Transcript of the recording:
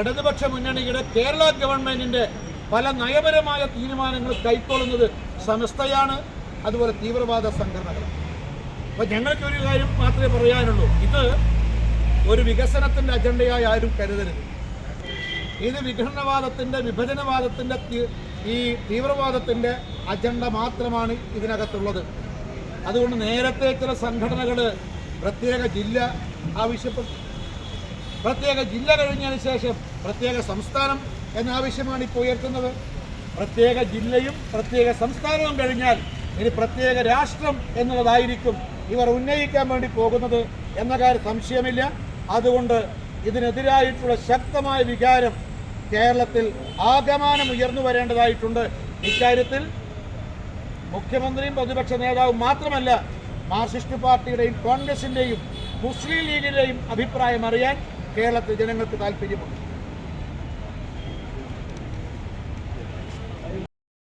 ഇടതുപക്ഷ മുന്നണിയുടെ കേരള ഗവൺമെന്റിന്റെ പല നയപരമായ തീരുമാനങ്ങൾ കൈക്കൊള്ളുന്നത് സമസ്തയാണ് അതുപോലെ തീവ്രവാദ സംഘടനകൾ. അപ്പൊ ഞങ്ങൾക്ക് ഒരു കാര്യം മാത്രമേ പറയാനുള്ളൂ. ഇത് ഒരു വികസനത്തിന്റെ അജണ്ടയായി ആരും കരുതരുത്. ഇത് വിഘടനവാദത്തിന്റെ വിഭജനവാദത്തിന്റെ ഈ തീവ്രവാദത്തിന്റെ അജണ്ട മാത്രമാണ് ഇതിനകത്തുള്ളത്. അതുകൊണ്ട് നേരത്തെ ചില സംഘടനകൾ പ്രത്യേക ജില്ല ആവശ്യപ്പെട്ടു. പ്രത്യേക ജില്ല കഴിഞ്ഞതിന് ശേഷം പ്രത്യേക സംസ്ഥാനം എന്നാവശ്യമാണ് ഇപ്പോൾ ഉയർത്തുന്നത്. പ്രത്യേക ജില്ലയും പ്രത്യേക സംസ്ഥാനവും കഴിഞ്ഞാൽ ഇനി പ്രത്യേക രാഷ്ട്രം എന്നുള്ളതായിരിക്കും ഇവർ ഉന്നയിക്കാൻ വേണ്ടി പോകുന്നത് എന്ന കാര്യം സംശയമില്ല. അതുകൊണ്ട് ഇതിനെതിരായിട്ടുള്ള ശക്തമായ വികാരം കേരളത്തിൽ ആകമാനം ഉയർന്നു വരേണ്ടതായിട്ടുണ്ട്. ഇക്കാര്യത്തിൽ മുഖ്യമന്ത്രിയും പ്രതിപക്ഷ നേതാവും മാത്രമല്ല മാർക്സിസ്റ്റ് പാർട്ടിയുടെയും കോൺഗ്രസിന്റെയും മുസ്ലിം ലീഗിന്റെയും അഭിപ്രായം അറിയാൻ കേരളത്തിൽ ജനങ്ങൾക്ക് താല്പര്യമുണ്ട്.